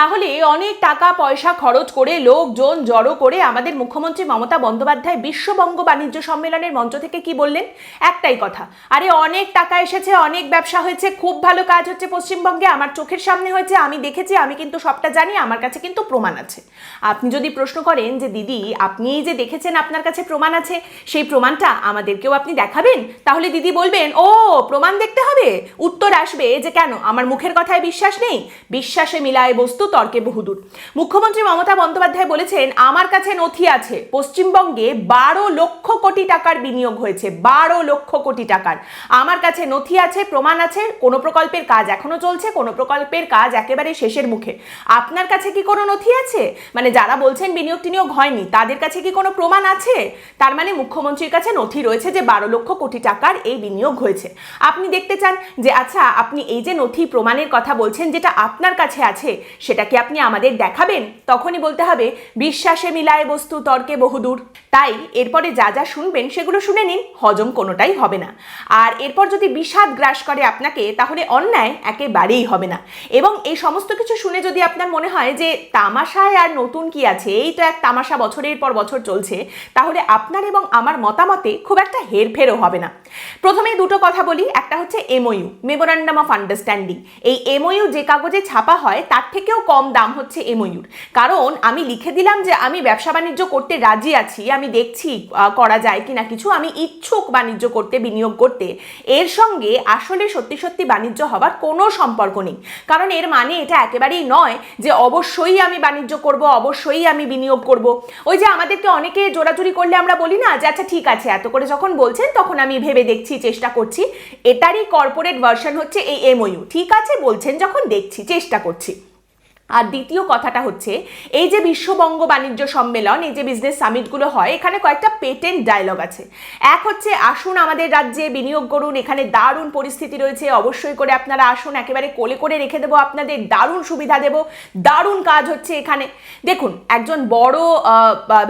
তাহলে অনেক টাকা, পয়সা খরচ করে লোকজন জড়ো করে আমাদের মুখ্যমন্ত্রী মমতা বন্দ্যোপাধ্যায় বিশ্ববঙ্গ বাণিজ্য সম্মেলনের মঞ্চ থেকে কি বললেন? একটাই কথা, আরে অনেক টাকা এসেছে, অনেক ব্যবসা হয়েছে, খুব ভালো কাজ হচ্ছে পশ্চিমবঙ্গে, আমার চোখের সামনে হয়েছে, আমি দেখেছি, আমি কিন্তু সবটা জানি, আমার কাছে কিন্তু প্রমাণ আছে। আপনি যদি প্রশ্ন করেন যে দিদি, আপনি যে দেখেছেন আপনার কাছে প্রমাণ আছে, সেই প্রমাণটা আমাদেরকেও আপনি দেখাবেন? তাহলে দিদি বলবেন, ও, প্রমাণ দেখতে হবে? উত্তর আসবে যে কেন? আমার মুখের কথায় বিশ্বাস নেই। বিশ্বাসে মিলায় বস্তু তর্কে বহুদূর। মুখ্যমন্ত্রী মমতা বন্দ্যোপাধ্যায় বলেছেন, আমার কাছে নথি আছে, পশ্চিমবঙ্গে বারো লক্ষ কোটি টাকার বিনিয়োগ হয়েছে, বারো লক্ষ কোটি টাকার। আমার কাছে নথি আছে, প্রমাণ আছে, কোনো প্রকল্পের কাজ এখনও চলছে, কোনো প্রকল্পের কাজ একেবারে শেষের মুখে। আপনার কাছে কি কোনো নথি আছে? মানে যারা বলছেন বিনিয়োগ টিনিয়োগ হয়নি, তাদের কাছে কি কোনো প্রমাণ আছে? তার মানে মুখ্যমন্ত্রীর কাছে নথি রয়েছে যে বারো লক্ষ কোটি টাকার এই বিনিয়োগ হয়েছে। আপনি দেখতে চান যে আচ্ছা আপনি এই যে নথি প্রমাণের কথা বলছেন, যেটা আপনার কাছে আছে সেটা কি আপনি আমাদের দেখাবেন, তখনই বলতে হবে, বিশ্বাসে মিলায় বস্তু তর্কে বহুদূর। তাই এরপরে যা যা শুনবেন সেগুলো শুনে নিন, হজম কোনোটাই হবে না। আর এরপর যদি বিষাদ গ্রাস করে আপনাকে, তাহলে অন্যায় একেবারেই হবে না। এবং এই সমস্ত কিছু শুনে যদি আপনার মনে হয় যে, তামাশায় আর নতুন কি আছে, এই তো এক তামাশা বছরের পর বছর চলছে, তাহলে আপনার এবং আমার মতামতে খুব একটা হেরফেরও হবে না। প্রথমেই দুটো কথা বলি, একটা হচ্ছে এমওইউ মেমোরান্ডাম অফ আন্ডারস্ট্যান্ডিং এই এমওইউ যে কাগজে ছাপা হয়, তার থেকেও কম দাম হচ্ছে এমওইউর কারণ আমি লিখে দিলাম যে আমি ব্যবসা বাণিজ্য করতে রাজি আছি, আমি দেখছি করা যায় কি না কিছু, আমি ইচ্ছুক বাণিজ্য করতে, বিনিয়োগ করতে। এর সঙ্গে আসলে সত্যি সত্যি বাণিজ্য হবার কোনো সম্পর্ক নেই। কারণ এর মানে এটা একেবারেই নয় যে অবশ্যই আমি বাণিজ্য করব, অবশ্যই আমি বিনিয়োগ করব। ওই যে আমাদেরকে অনেকে জোরাজুরি করলে আমরা বলি না যে আচ্ছা ঠিক আছে। এত করে যখন বলছেন, তখন আমি ভেবে দেখছি, চেষ্টা করছি। এটারই কর্পোরেট ভার্সন হচ্ছে এই এমওইউ ঠিক আছে, বলছেন যখন, দেখছি, চেষ্টা করছি। আর দ্বিতীয় কথাটা হচ্ছে, এই যে বিশ্ববঙ্গ বাণিজ্য সম্মেলন, এই যে বিজনেস সামিটগুলো হয়, এখানে কয়েকটা পেটেন্ট ডায়লগ আছে। এক হচ্ছে, আসুন আমাদের রাজ্যে বিনিয়োগ করুন, এখানে দারুণ পরিস্থিতি রয়েছে, অবশ্যই করে আপনারা আসুন, একেবারে কোলে করে রেখে দেবো আপনাদের, দারুণ সুবিধা দেব, দারুণ কাজ হচ্ছে এখানে। দেখুন, একজন বড়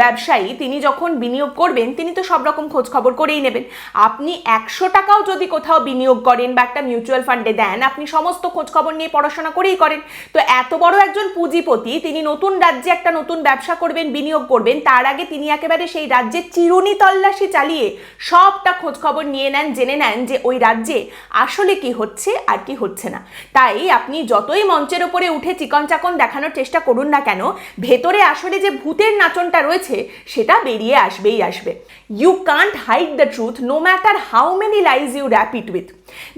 ব্যবসায়ী, তিনি যখন বিনিয়োগ করবেন, তিনি তো সব রকম খোঁজ খবর করেই নেবেন। আপনি একশো টাকাও যদি কোথাও বিনিয়োগ করেন বা একটা মিউচুয়াল ফান্ডে দেন, আপনি সমস্ত খোঁজখবর নিয়ে পড়াশোনা করেই করেন। তো এত বড় একজন পুঁজিপতি, তিনি নতুন রাজ্যে একটা নতুন ব্যবসা করবেন, বিনিয়োগ করবেন, তার আগে তিনি একেবারে সেই রাজ্যের চিরুনি তল্লাশি চালিয়ে সবটা খোঁজ খবর নিয়ে নেন, জেনে নেন যে ওই রাজ্যে আসলে কি হচ্ছে আর কি হচ্ছে না। তাই আপনি যতই মঞ্চের ওপরে উঠে চিকন চাকন দেখানোর চেষ্টা করুন না কেন, ভেতরে আসলে যে ভূতের নাচনটা রয়েছে, সেটা বেরিয়ে আসবেই আসবে। You can't hide the truth no matter how many lies you wrap it with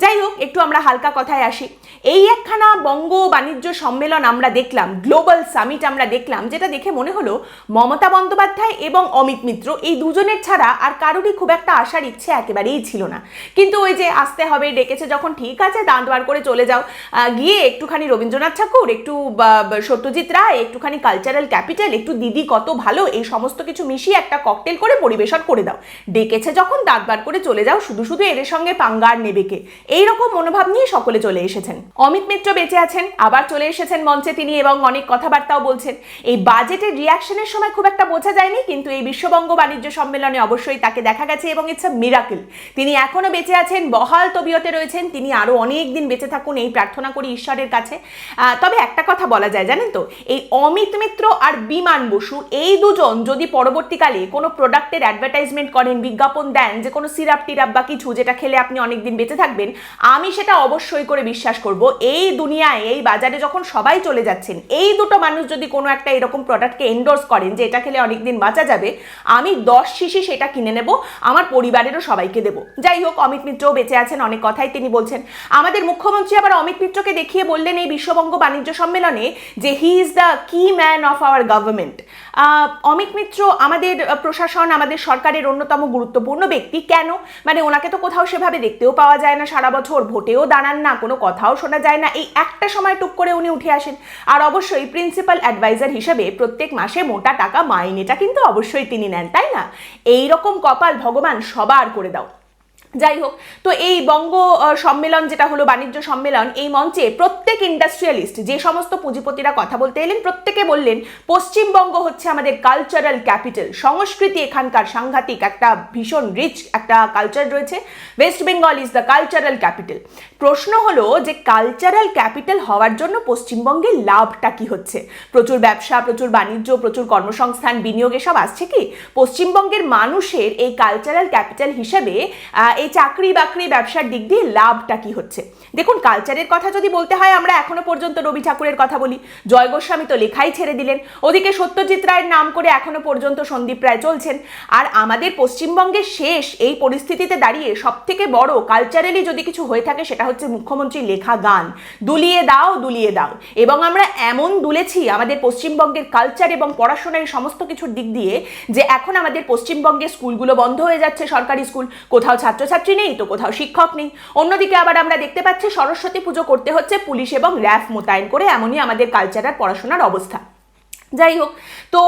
যাই হোক, একটু আমরা হালকা কথায় আসি। এই একখানা বঙ্গ বাণিজ্য সম্মেলন আমরা দেখলাম, গ্লোবাল সামিট আমরা দেখলাম, যেটা দেখে মনে হলো মমতা বন্দ্যোপাধ্যায় এবং অমিত মিত্র এই দুজনের ছাড়া আর কারোরই খুব একটা আসার ইচ্ছে একেবারেই ছিল না। কিন্তু ওই যে আসতে হবে, ডেকেছে যখন ঠিক আছে, দাঁত বার করে চলে যাও। গিয়ে একটুখানি রবীন্দ্রনাথ ঠাকুর, একটু সত্যজিৎ রায়, একটুখানি কালচারাল ক্যাপিটাল একটু দিদি কত ভালো, এই সমস্ত কিছু মিশিয়ে একটা ককটেল করে পরিবেশন করে দাও। ডেকেছে যখন, দাঁত বার করে চলে যাও, শুধু শুধু এদের সঙ্গে পাঙ্গার নেবে কে এইরকম মনোভাব নিয়ে সকলে চলে এসেছেন। অমিত মিত্র বেঁচে আছেন, আবার চলে এসেছেন মঞ্চে তিনি এবং অনেক কথাবার্তাও বলছেন। এই বাজেটের রিয়াকশনের সময় খুব একটা বোঝা যায়নি, কিন্তু এই বিশ্ববঙ্গ বাণিজ্য সম্মেলনে অবশ্যই তাকে দেখা গেছে এবং ইটস আ মিরাকেল তিনি এখনও বেঁচে আছেন, বহাল তবিয়তে রয়েছেন, তিনি আরও অনেক দিন বেঁচে থাকুন, এই প্রার্থনা করি ঈশ্বরের কাছে। তবে একটা কথা বলা যায়, জানেন তো, এই অমিত মিত্র আর বিমান বসু, এই দুজন যদি পরবর্তীকালে কোনো প্রোডাক্টের অ্যাডভার্টাইজমেন্ট করেন, বিজ্ঞাপন দেন যে কোনো সিরাপ টিরাপ বা কিছু, যেটা খেলে আপনি অনেকদিন বেঁচে থাকবেন আমি সেটা অবশ্যই করে বিশ্বাস করব। এই দুনিয়ায়, এই বাজারে যখন সবাই চলে যাচ্ছেন, এই দুটো মানুষ যদি কোনো একটা এরকম প্রোডাক্টকে এন্ডোর্স করেন যে এটা খেলে অনেকদিন বাঁচা যাবে, আমি দশ শিশি সেটা কিনে নেব, আমার পরিবারেরও সবাইকে দেবো। যাই হোক, অমিত মিত্রও বেঁচে আছেন, অনেক কথাই তিনি বলছেন। আমাদের মুখ্যমন্ত্রী আবার অমিত মিত্রকে দেখিয়ে বললেন এই বিশ্ববঙ্গ বাণিজ্য সম্মেলনে যে he is the key man of our government Amit Mitra আমাদের প্রশাসন, আমাদের সরকারের অন্যতম গুরুত্বপূর্ণ ব্যক্তি। কেন? মানে ওনাকে তো কোথাও সেভাবে দেখতেও পাওয়া যায় না। সারা বছর, ভোটেও দাঁড়ান না, কোনো কথাও শোনা যায় না। এই একটা সময় টুক করে উনি উঠে আসেন। আর অবশ্যই প্রিন্সিপাল অ্যাডভাইজার হিসেবে প্রত্যেক মাসে মোটা টাকা, মাইনেটা কিন্তু অবশ্যই তিনি নেন, তাই না? এই রকম কপাল ভগবান সবার করে দাও। যাই হোক তো এই বঙ্গ সম্মেলন যেটা হলো বাণিজ্য সম্মেলন, এই মঞ্চে প্রত্যেক ইন্ডাস্ট্রিয়ালিস্ট যে সমস্ত পুঁজিপতিরা কথা বলতে এলেন, প্রত্যেকে বললেন, পশ্চিমবঙ্গ হচ্ছে আমাদের কালচারাল ক্যাপিটাল সংস্কৃতি এখানকার সাংঘাতিক একটা ভীষণ রিচ একটা কালচার রয়েছে। West Bengal is the cultural capital প্রশ্ন হলো যে কালচারাল ক্যাপিটাল হওয়ার জন্য পশ্চিমবঙ্গের লাভটা কি হচ্ছে? প্রচুর ব্যবসা, প্রচুর বাণিজ্য, প্রচুর কর্মসংস্থান, বিনিয়োগ, এসব আসছে কি? পশ্চিমবঙ্গের মানুষের এই কালচারাল ক্যাপিটাল হিসেবে এই চাকরি বাকরি ব্যবসার দিক দিয়ে লাভটা কি হচ্ছে? দেখুন কালচারের কথা যদি বলতে হয়, আমরা এখনও পর্যন্ত রবি ঠাকুরের কথা বলি। জয় গোস্বামী তো লেখাই ছেড়ে দিলেন। ওদিকে সত্যজিৎ রায়ের নাম করে এখনও পর্যন্ত সন্দীপ রায় চলছেন। আর আমাদের পশ্চিমবঙ্গের শেষ এই পরিস্থিতিতে দাঁড়িয়ে সব থেকে বড় কালচারালি যদি কিছু হয়ে থাকে, সেটা হচ্ছে মুখ্যমন্ত্রীর লেখা গান। দুলিয়ে দাও দুলিয়ে দাও। এবং আমরা এমন দুলেছি আমাদের পশ্চিমবঙ্গের কালচার এবং পড়াশোনার সমস্ত কিছুর দিক দিয়ে, যে এখন আমাদের পশ্চিমবঙ্গের স্কুলগুলো বন্ধ হয়ে যাচ্ছে, সরকারি স্কুল, কোথাও ছাত্রছাত্রী নেই তো কোথাও শিক্ষক নেই। অন্যদিকে আবার আমরা দেখতে পাচ্ছি সরস্বতী পুজো করতে হচ্ছে পুলিশ এবং র্যাফ মোতায়েন করে, এমনই আমাদের কালচারাল পড়াশোনার অবস্থা। যাই হোক তো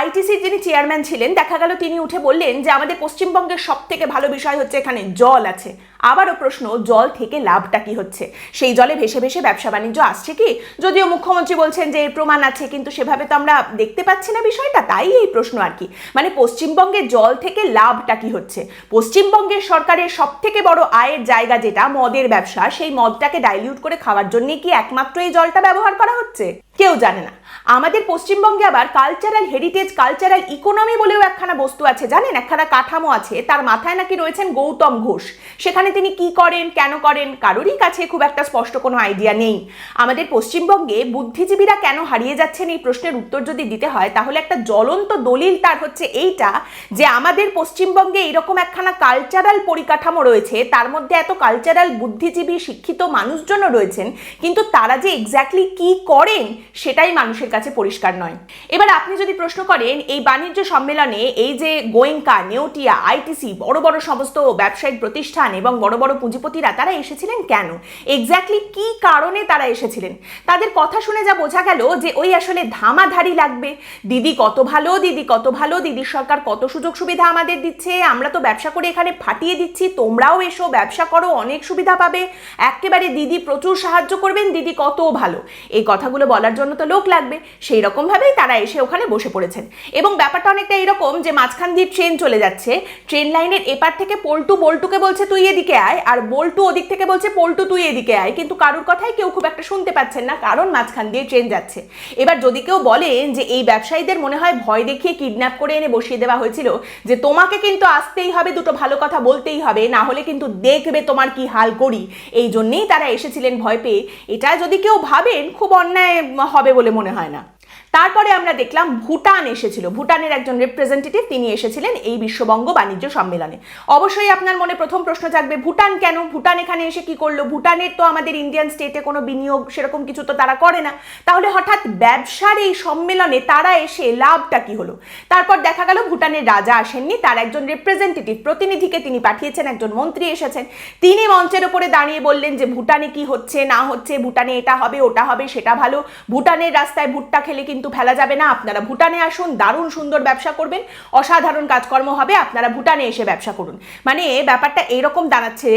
আইটিসির যিনি চেয়ারম্যান ছিলেন, দেখা গেল তিনি উঠে বললেন যে আমাদের পশ্চিমবঙ্গের সব থেকে ভালো বিষয় হচ্ছে এখানে জল আছে। আবারও প্রশ্ন, জল থেকে লাভটা কি হচ্ছে? সেই জলে ভেসে ভেসে ব্যবসা বাণিজ্য আসছে কি? যদিও মুখ্যমন্ত্রী বলছেন যে এর প্রমাণ আছে, কিন্তু সেভাবে তো আমরা দেখতে পাচ্ছি না বিষয়টা, তাই এই প্রশ্ন আর কি। মানে পশ্চিমবঙ্গের জল থেকে লাভটা কি হচ্ছে? পশ্চিমবঙ্গের সরকারের সব থেকে বড় আয়ের জায়গা যেটা, মদের ব্যবসা, সেই মদটাকে ডাইলিউট করে খাওয়ার জন্য কি একমাত্র এই জলটা ব্যবহার করা হচ্ছে? কেউ জানে না। আমাদের পশ্চিমবঙ্গে আবার কালচারাল হেরিটেজ কালচারাল ইকোনমি বলেও একখানা বস্তু আছে, জানেন? একখানা কাঠামো আছে, তার মাথায় নাকি রয়েছেন গৌতম ঘোষ। সেখানে তিনি কি করেন, কেন করেন, কারোরই কাছে খুব একটা স্পষ্ট কোনো আইডিয়া নেই। আমাদের পশ্চিমবঙ্গে বুদ্ধিজীবীরা কেন হারিয়ে যাচ্ছেন এই প্রশ্নের উত্তর যদি দিতে হয়, তাহলে একটা জ্বলন্ত দলিল তার হচ্ছে এইটা, যে আমাদের পশ্চিমবঙ্গে এরকম একখানা কালচারাল পরিকাঠামো রয়েছে, তার মধ্যে এত কালচারাল বুদ্ধিজীবী, শিক্ষিত মানুষজনও রয়েছেন, কিন্তু তারা যে এক্স্যাক্টলি কি করেন, সেটাই মানুষের কাছে পরিষ্কার নয়। এবার আপনি যদি প্রশ্ন করেন, এই বাণিজ্য সম্মেলনে এই যে গোয়েঙ্কা, নেওটিয়া, আইটিসি, বড় বড় সমস্ত ব্যবসায়িক প্রতিষ্ঠান এবং বড় বড় পুঁজিপতিরা, তারা এসেছিলেন কেন? এক্স্যাক্টলি কি কারণে তারা এসেছিলেন? তাদের কথা শুনে যা বোঝা গেল যে ওই আসলে ধামাধারি লাগবে। দিদি কত ভালো, দিদি কত ভালো, দিদির সরকার কত সুযোগ সুবিধা আমাদের দিচ্ছে, আমরা তো ব্যবসা করে এখানে ফাটিয়ে দিচ্ছি, তোমরাও এসো, ব্যবসা করো, অনেক সুবিধা পাবে। একেবারে দিদি প্রচুর সাহায্য করবেন, দিদি কত ভালো। এই কথাগুলো বলার জন্য তো লোক লাগবে। সেই রকমভাবেই তারা এসে ওখানে বসে পড়েছেন। এবং ব্যাপারটা অনেকটা এরকম যে মাঝখান দিয়ে ট্রেন চলে যাচ্ছে। ট্রেন লাইনের এপার থেকে পল্টু, বল্টুকে বলছে, তুই এদিকে আয়। আর বল্টু ওদিক থেকে বলছে, পল্টু, তুই এদিকে আয়। কিন্তু কারোর কথাই কেউ খুব একটা শুনতে পাচ্ছেন না, কারণ মাঝখান দিয়ে ট্রেন যাচ্ছে। এবার যদি কেউ বলেন যে, এই ব্যবসায়ীদের মনে হয় ভয় দেখিয়ে কিডন্যাপ করে এনে বসিয়ে দেওয়া হয়েছিল, যে তোমাকে কিন্তু আসতেই হবে, দুটো ভালো কথা বলতেই হবে, না হলে কিন্তু দেখবে তোমার কি হাল করি। এই জন্যেই তারা এসেছিলেন ভয় পেয়ে। এটা যদি কেউ ভাবেন, খুব অন্যায় হবে বলে মনে হয় না। তারপরে আমরা দেখলাম ভুটান এসেছিল। ভুটানের একজন রিপ্রেজেন্টেটিভ তিনি এসেছিলেন এই বিশ্ববঙ্গ বাণিজ্য সম্মেলনে। অবশ্যই আপনার মনে প্রথম প্রশ্ন থাকবে ভুটান কেন? ভুটান এখানে এসে কি করল? ভুটানের তো আমাদের ইন্ডিয়ান স্টেটে কোনো বিনিয়োগ সেরকম কিছু তো তারা করে না। তাহলে হঠাৎ ব্যবসার এই সম্মেলনে তারা এসে লাভটা কি হলো? তারপর দেখা গেল ভুটানের রাজা আসেননি, তার একজন রিপ্রেজেন্টেটিভ প্রতিনিধিকে তিনি পাঠিয়েছেন, একজন মন্ত্রী এসেছেন। তিনি মঞ্চের ওপরে দাঁড়িয়ে বললেন যে, ভুটানে কি হচ্ছে, না হচ্ছে? ভুটানে এটা হবে, ওটা হবে, সেটা ভালো। ভুটানের রাস্তায় ভুট্টা খেলে কিন্তু ফেলা যাবে না। আপনারা ভুটানে আসুন, দারুণ সুন্দর ব্যবসা করবেন, অসাধারণ কাজকর্ম হবে, আপনারা ভুটানে এসে ব্যবসা করুন। মানে ব্যাপারটা এরকম দাঁড়াচ্ছে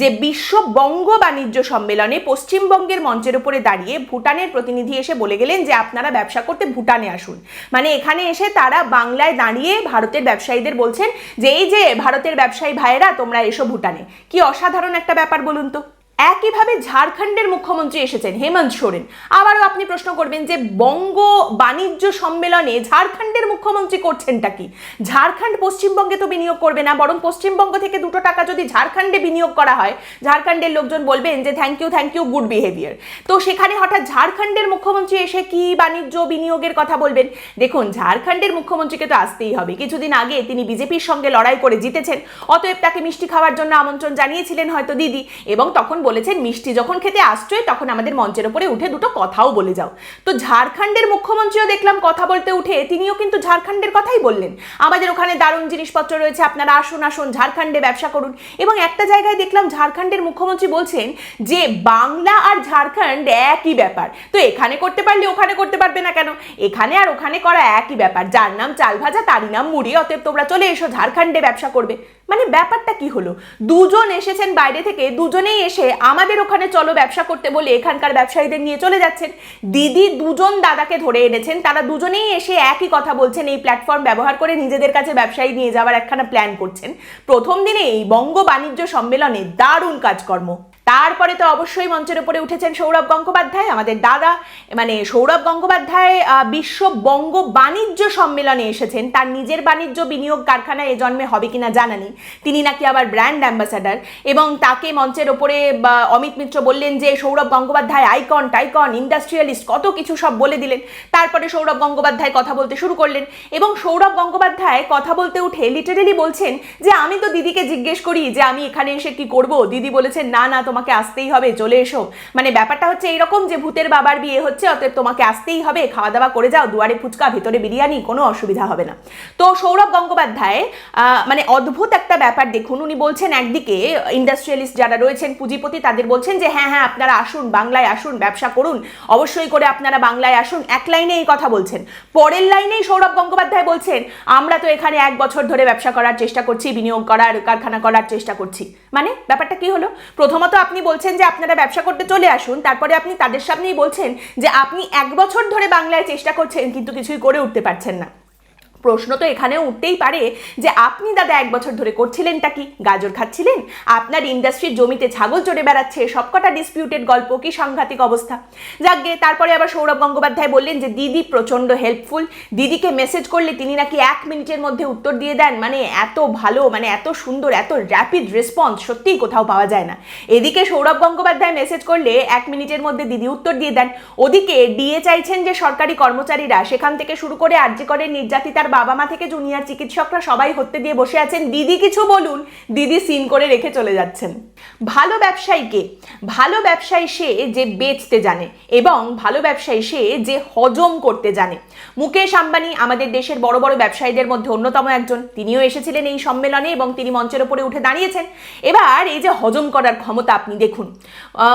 যে বিশ্ব বঙ্গ বাণিজ্য সম্মেলনে পশ্চিমবঙ্গের মঞ্চের উপরে দাঁড়িয়ে ভুটানের প্রতিনিধি এসে বলে গেলেন যে, আপনারা ব্যবসা করতে ভুটানে আসুন। মানে এখানে এসে তারা বাংলায় দাঁড়িয়ে ভারতের ব্যবসায়ীদের বলছেন যে, এই যে ভারতের ব্যবসায়ী ভাইয়েরা, তোমরা এসো ভুটানে। কি অসাধারণ একটা ব্যাপার বলুন তো। একইভাবে ঝাড়খণ্ডের মুখ্যমন্ত্রী এসেছেন, হেমন্ত সোরেন। আবারও আপনি প্রশ্ন করবেন যে বঙ্গ বাণিজ্য সম্মেলনে ঝাড়খণ্ডের মুখ্যমন্ত্রী করছেনটা কি? ঝাড়খণ্ড পশ্চিমবঙ্গে তো বিনিয়োগ করবে না, বরং পশ্চিমবঙ্গ থেকে দুটো টাকা যদি ঝাড়খণ্ডে বিনিয়োগ করা হয়, ঝাড়খণ্ডের লোকজন বলবেন যে thank you thank you good behaviour তো সেখানে হঠাৎ ঝাড়খণ্ডের মুখ্যমন্ত্রী এসে কি বাণিজ্য বিনিয়োগের কথা বলবেন? দেখুন, ঝাড়খণ্ডের মুখ্যমন্ত্রীকে তো আসতেই হবে। কিছুদিন আগে তিনি বিজেপির সঙ্গে লড়াই করে জিতেছেন, অতএব তাকে মিষ্টি খাওয়ার জন্য আমন্ত্রণ জানিয়েছিলেন হয়তো দিদি, এবং তখন বলেছেন, মিষ্টি যখন খেতে আসছোই, তখন আমাদের মঞ্চের উপরে উঠে দুটো কথাও বলে যাও। তো ঝাড়খণ্ডের মুখ্যমন্ত্রীও দেখলাম কথা বলতে উঠে, তিনিও কিন্তু ঝাড়খণ্ডের কথাই বললেন। আমাদের ওখানে দারুণ জিনিসপত্র রয়েছে, আপনারা আসুন আসুন, ঝাড়খণ্ডে ব্যবসা করুন। এবং একটা জায়গায় দেখলাম ঝাড়খণ্ডের মুখ্যমন্ত্রী বলছেন যে, বাংলা আর ঝাড়খণ্ড একই ব্যাপার। তো এখানে করতে পারলে ওখানে করতে পারবে না কেন? এখানে আর ওখানে করা একই ব্যাপার। যার নাম চাল ভাজা তারই নাম মুড়ি, অতএব তোমরা চলে এসো, ঝাড়খণ্ডে ব্যবসা করবে। মানে ব্যাপারটা কি হলো? দুজন এসেছেন বাইরে থেকে, দুজনেই এসে আমাদের ওখানে চলো ব্যবসা করতে বলে এখানকার ব্যবসায়ীদের নিয়ে চলে যাচ্ছেন। দিদি দুজন দাদাকে ধরে এনেছেন, তারা দুজনেই এসে একই কথা বলছেন, এই প্ল্যাটফর্ম ব্যবহার করে নিজেদের কাছে ব্যবসায়ী নিয়ে যাওয়ার একখানা প্ল্যান করছেন। প্রথম দিনে এই বঙ্গ বাণিজ্য সম্মেলনে দারুণ কাজকর্ম। তারপরে তো অবশ্যই মঞ্চের উপরে উঠেছেন সৌরভ গঙ্গোপাধ্যায়, আমাদের দাদা মানে সৌরভ গঙ্গোপাধ্যায় বিশ্ব বঙ্গ বাণিজ্য সম্মেলনে এসেছেন। তার নিজের বাণিজ্য বিনিয়োগ কারখানা এ জন্মে হবে কিনা জানা নেই তিনি নাকি আবার ব্র্যান্ড অ্যাম্বাসাডার এবং তাকে মঞ্চের ওপরে অমিত মিত্র বললেন যে, Sourav Gangopadhyay icon, tycoon, industrialist, কত কিছু সব বলে দিলেন। তারপরে সৌরভ গঙ্গোপাধ্যায় কথা বলতে শুরু করলেন এবং সৌরভ গঙ্গোপাধ্যায় কথা বলতে উঠে লিটারেলি বলছেন যে, আমি তো দিদিকে জিজ্ঞেস করি যে, আমি এখানে এসে কি করব? দিদি বলেছেন, না না তোমাকে আসতেই হবে, চলে এসো। মানে ব্যাপারটা হচ্ছে এইরকম যে ভূতের বাবার বিয়ে হচ্ছে, অতএব তোমাকে আসতেই হবে খাওয়া দাওয়া করে যাও, দুয়ারে ফুচকা, ভেতরে বিরিয়ানি, কোনো অসুবিধা হবে না। তো সৌরভ গঙ্গোপাধ্যায় মানে অদ্ভুত একটা ব্যাপার দেখুন, উনি বলছেন একদিকে ইন্ডাস্ট্রিয়ালিস্ট যারা রয়েছেন, পুঁজিপতি, তাদের বলছেন যে হ্যাঁ হ্যাঁ আপনারা আসুন, বাংলায় আসুন, ব্যবসা করুন, অবশ্যই করে আপনারা বাংলায় আসুন। এক লাইনে এই কথা বলছেন। পরের লাইনেই সৌরভ গঙ্গোপাধ্যায় বলছেন, আমরা তো এখানে এক বছর ধরে ব্যবসা করার চেষ্টা করছি, বিনিয়োগ করার, কারখানা করার চেষ্টা করছি। মানে ব্যাপারটা কি হলো? প্রথমত আপনি বলছেন যে আপনারা ব্যবসা করতে চলে আসুন, তারপরে আপনি তাদের সামনেই বলছেন যে আপনি এক বছর ধরে বাংলায় চেষ্টা করছেন, কিন্তু কিছুই করে উঠতে পারছেন না। প্রশ্ন তো এখানেও উঠতেই পারে যে আপনি দাদা এক বছর ধরে করছিলেনটা কি? গাজর খাচ্ছিলেন? আপনার ইন্ডাস্ট্রির জমিতে ছাগল চড়ে বেড়াচ্ছে, সবকটা ডিসপিউটেড গল্প কি সাংঘাতিক অবস্থা? যাকগে তারপরে আবার সৌরভ গঙ্গোপাধ্যায় বললেন যে দিদি প্রচণ্ড হেল্পফুল দিদিকে মেসেজ করলে তিনি নাকি এক মিনিটের মধ্যে উত্তর দিয়ে দেন। মানে এত ভালো মানে এত সুন্দর, এত র্যাপিড রেসপন্স সত্যিই কোথাও পাওয়া যায় না। এদিকে সৌরভ গঙ্গোপাধ্যায় মেসেজ করলে এক মিনিটের মধ্যে দিদি উত্তর দিয়ে দেন। ওদিকে ডিএ চাইছেন যে সরকারি কর্মচারীরা সেখান থেকে শুরু করে আর্জি করে নির্যাতিতার বাবা মা থেকে জুনিয়র চিকিৎসকরা সবাই হত্যে দিয়ে বসে আছেন। দিদি, কিছু বলুন? দিদি সিন করে রেখে চলে যাচ্ছেন। ভালো ব্যবসায়ীকে, ভালো ব্যবসায়ী সে যে বেচতে জানে এবং ভালো ব্যবসায়ী সে যে হজম করতে জানে। মুকেশ আম্বানি আমাদের দেশের বড় বড় ব্যবসায়ীদের মধ্যে অন্যতম একজন। তিনিও এসেছিলেন এই সম্মেলনে এবং তিনি মঞ্চের ওপরে উঠে দাঁড়িয়েছেন। এবার এই যে হজম করার ক্ষমতা আপনি দেখুন।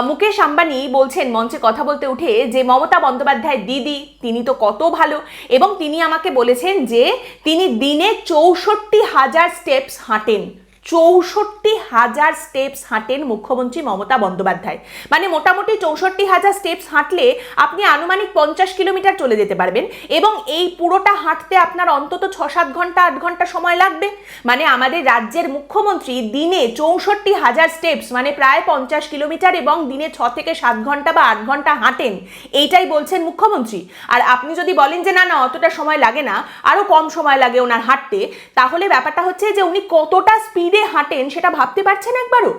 মুকেশ আম্বানি বলছেন, মঞ্চে কথা বলতে উঠে যে মমতা বন্দ্যোপাধ্যায় দিদি, তিনি তো কত ভালো। এবং তিনি আমাকে বলেছেন যে তিনি দিনে চৌষট্টি হাজার স্টেপস হাঁটেন। চৌষট্টি হাজার স্টেপস হাঁটেন মুখ্যমন্ত্রী মমতা বন্দ্যোপাধ্যায়। মানে মোটামুটি চৌষট্টি হাজার স্টেপস হাঁটলে আপনি আনুমানিক পঞ্চাশ কিলোমিটার চলে যেতে পারবেন এবং এই পুরোটা হাঁটতে আপনার অন্তত ছ সাত ঘণ্টা, আট ঘণ্টা সময় লাগবে। মানে আমাদের রাজ্যের মুখ্যমন্ত্রী দিনে চৌষট্টি হাজার স্টেপস মানে প্রায় পঞ্চাশ কিলোমিটার এবং দিনে ছ থেকে সাত ঘণ্টা বা আট ঘণ্টা হাঁটেন, এইটাই বলছেন মুখ্যমন্ত্রী। আর আপনি যদি বলেন যে, না না, অতটা সময় লাগে না আরও কম সময় লাগে ওনার হাঁটতে, তাহলে ব্যাপারটা হচ্ছে যে, উনি কতটা স্পিডে হাঁটেন, সেটা ভাবতে পারছেন একবারও?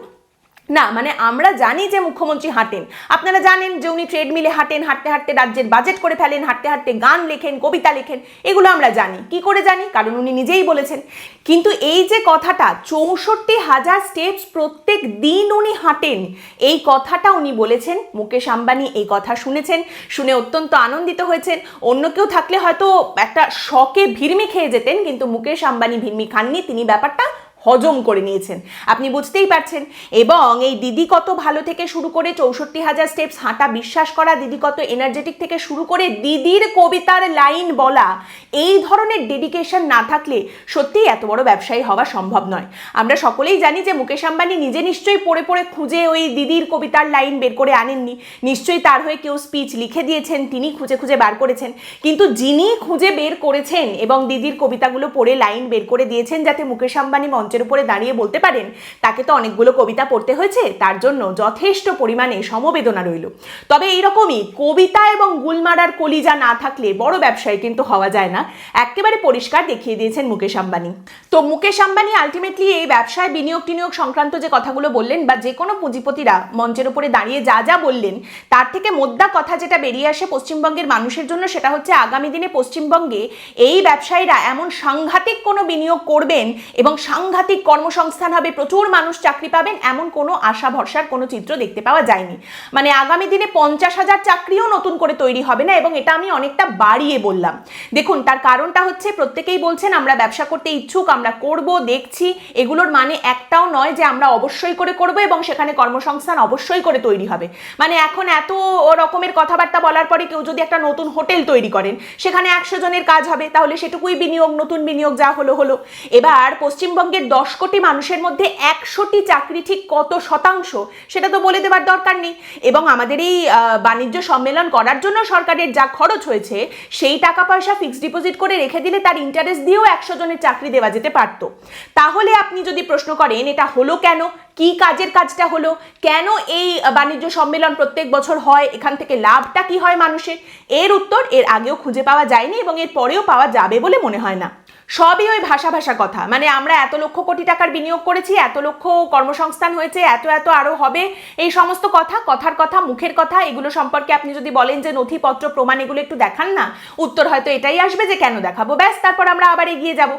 না মানে আমরা জানি যে মুখ্যমন্ত্রী হাঁটেন। আপনারা জানেন যে উনি ট্রেডমিলে হাঁটেন, হাঁটতে হাঁটতে রাজ্যের বাজেট করে ফেলেন, হাঁটতে হাঁটতে গান লেখেন, কবিতা লেখেন, এগুলো আমরা জানি। কি করে জানি? কারণ উনি নিজেই বলেছেন। কিন্তু এই যে কথাটা, চৌষট্টি হাজার স্টেপস প্রত্যেক দিন উনি হাঁটেন, এই কথাটা উনি বলেছেন, মুকেশ আম্বানি এই কথা শুনেছেন, শুনে অত্যন্ত আনন্দিত হয়েছেন। অন্য কেউ থাকলে হয়তো একটা শকে ভিড়মি খেয়ে যেতেন, কিন্তু মুকেশ আম্বানি ভিড়মি খাননি, তিনি ব্যাপারটা হজম করে নিয়েছেন। আপনি বুঝতেই পারছেন। এবং এই দিদি কত ভালো থেকে শুরু করে চৌষট্টি হাজার স্টেপস হাঁটা, বিশ্বাস করা, দিদি কত এনার্জেটিক থেকে শুরু করে দিদির কবিতার লাইন বলা, এই ধরনের ডেডিকেশন না থাকলে সত্যিই এত বড় ব্যবসায়ী হওয়া সম্ভব নয়। আমরা সকলেই জানি যে মুকেশ আম্বানি নিজে নিশ্চয়ই পড়ে পড়ে খুঁজে ওই দিদির কবিতার লাইন বের করে আনেননি। নিশ্চয়ই তার হয়ে কেউ স্পিচ লিখে দিয়েছেন, তিনি খুঁজে খুঁজে বার করেছেন। কিন্তু যিনি খুঁজে বের করেছেন এবং দিদির কবিতাগুলো পড়ে লাইন বের করে দিয়েছেন, যাতে মুকেশ আম্বানি মঞ্চের উপরে দাঁড়িয়ে বলতে পারেন, তাকে তো অনেকগুলো কবিতা পড়তে হয়েছে, তার জন্য যথেষ্ট পরিমাণে সমবেদনা রইল। তবে এইরকমই কবিতা এবং গুলমারার কলিজা না থাকলে বড় ব্যবসায়ী কিন্তু হওয়া যায় না। একেবারে পরিষ্কার দেখিয়ে দিয়েছেন মুকেশ আম্বানি। তো মুকেশ আম্বানি আলটিমেটলি এই ব্যবসায় বিনিয়োগ টিনিয়োগ সংক্রান্ত যে কথাগুলো বললেন বা যে কোনো পুঁজিপতিরা মঞ্চের উপরে দাঁড়িয়ে যা যা বললেন, তার থেকে মোদ্দা কথা যেটা বেরিয়ে আসে পশ্চিমবঙ্গের মানুষের জন্য সেটা হচ্ছে আগামী দিনে পশ্চিমবঙ্গে এই ব্যবসায়ীরা এমন সাংঘাতিক কোনো বিনিয়োগ করবেন এবং সাংঘাতিক কর্মসংস্থান হবে, প্রচুর মানুষ চাকরি পাবেন, এমন কোনো আশা ভরসার কোনো চিত্র দেখতে পাওয়া যায়নি। মানে আগামী দিনে পঞ্চাশ হাজার চাকরিও নতুন করে তৈরি হবে না এবং এটা আমি অনেকটা বাড়িয়ে বললাম। দেখুন, তার কারণটা হচ্ছে প্রত্যেকেই বলছেন, আমরা ব্যবসা করতে ইচ্ছুক, আমরা করব, দেখছি, এগুলোর মানে একটাও নয় যে আমরা অবশ্যই করে করব এবং সেখানে কর্মসংস্থান অবশ্যই করে তৈরি হবে। মানে এখন এত রকমের কথাবার্তা বলার পরে কেউ যদি একটা নতুন হোটেল তৈরি করেন, সেখানে একশো জনের কাজ হবে, তাহলে সেটুকুই বিনিয়োগ, নতুন বিনিয়োগ যা হলো হলো। এবার পশ্চিমবঙ্গের দশ কোটি মানুষের মধ্যে একশোটি চাকরি ঠিক কত শতাংশ সেটা তো বলে দেওয়ার দরকার নেই। এবং আমাদের এই বাণিজ্য সম্মেলন করার জন্য সরকারের যা খরচ হয়েছে, সেই টাকা পয়সা ফিক্সড ডিপোজিট করে রেখে দিলে তার ইন্টারেস্ট দিয়েও একশো জনের চাকরি দেওয়া যেতে পারতো। তাহলে আপনি যদি প্রশ্ন করেন, এটা হলো কেন? কি কাজের কাজটা হলো? কেন এই বাণিজ্য সম্মেলন প্রত্যেক বছর হয়? এখান থেকে লাভটা কি হয় মানুষের? এর উত্তর এর আগেও খুঁজে পাওয়া যায়নি এবং এর পরেও পাওয়া যাবে বলে মনে হয় না। সবই ওই ভাষা ভাষা কথা। মানে আমরা এত লক্ষ কোটি টাকার বিনিয়োগ করেছি, এত লক্ষ কর্মসংস্থান হয়েছে, এত এত আরও হবে, এই সমস্ত কথা, কথার কথা, মুখের কথা, এগুলো সম্পর্কে আপনি যদি বলেন যে নথিপত্র, প্রমাণ, এগুলো একটু দেখান না, উত্তর হয়তো এটাই আসবে যে কেন দেখাবো। ব্যাস, তারপর আমরা আবার এগিয়ে যাব।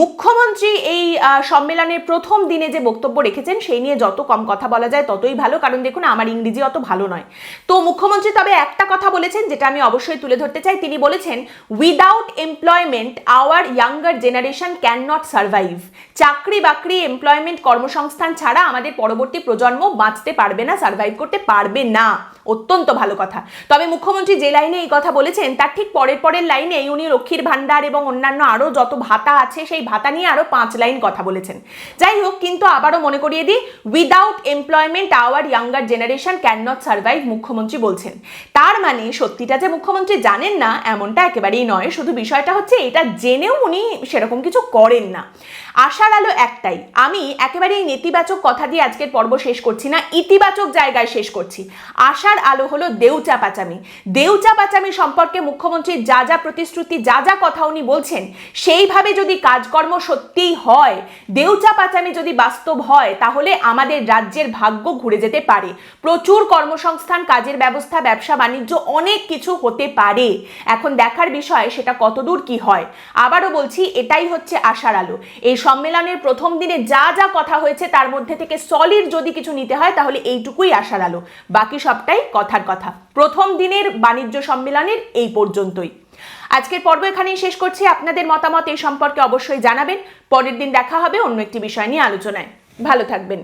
মুখ্যমন্ত্রী এই সম্মেলনের প্রথম দিনে যে বক্তব্য রেখেছেন, সেই নিয়ে যত কম কথা বলা যায়, ততই ভালো। কারণ দেখুন, আমার ইংরেজি অত ভালো নয়। তো মুখ্যমন্ত্রী তবে একটা কথা বলেছেন, যেটা আমি অবশ্যই তুলে ধরতে চাই। তিনি বলেছেন without employment our younger generation can not survive চাকরি বাকরি এমপ্লয়মেন্ট কর্মসংস্থান ছাড়া আমাদের পরবর্তী প্রজন্ম বাঁচতে পারবে না সার্ভাইভ করতে পারবে না। অত্যন্ত ভালো কথা। তবে মুখ্যমন্ত্রী যে লাইনে এই কথা বলেছেন, তার ঠিক পরের পরের লাইনে উনি লক্ষ্মীর ভান্ডার এবং অন্যান্য আরও যত ভাতা আছে, সেই ভাতা নিয়ে আরও পাঁচ লাইন কথা বলেছেন। যাই হোক, কিন্তু আবারও মনে করিয়ে দিই without employment our younger generation can not survive মুখ্যমন্ত্রী বলছেন। তার মানে সত্যিটা যে মুখ্যমন্ত্রী জানেন না, এমনটা একেবারেই নয়। শুধু বিষয়টা হচ্ছে, এটা জেনেও উনি সেরকম কিছু করেন না। আশার আলো একটাই, আমি একেবারে এই নেতিবাচক কথা দিয়ে আজকের পর্ব শেষ করছি না, ইতিবাচক জায়গায় শেষ করছি। আশার আলো হলো দেউচা পাচামি। দেউচা পাচামি সম্পর্কে মুখ্যমন্ত্রীর যা যা প্রতিশ্রুতি, যা যা কথা উনি বলছেন, সেইভাবে যদি কাজকর্ম সত্যিই হয়, দেউচা পাচামি যদি বাস্তব হয়, তাহলে আমাদের রাজ্যের ভাগ্য ঘুরে যেতে পারে। প্রচুর কর্মসংস্থান, কাজের ব্যবস্থা, ব্যবসা, বাণিজ্য, অনেক কিছু হতে পারে। এখন দেখার বিষয় সেটা কতদূর কি হয়। আবারও বলছি, এটাই হচ্ছে আশার আলো। এই সম্মেলনের প্রথম দিনে যা যা কথা হয়েছে তার মধ্যে থেকে সলিড যদি কিছু নিতে হয় তাহলে এইটুকুই আশার আলো। বাকি সবটাই কথার কথা। প্রথম দিনের বাণিজ্য সম্মেলনের এই পর্যন্তই। আজকের পর্ব এখানেই শেষ করছি। আপনাদের মতামত এই সম্পর্কে অবশ্যই জানাবেন। পরের দিন দেখা হবে অন্য একটি বিষয় নিয়ে আলোচনায়। ভালো থাকবেন।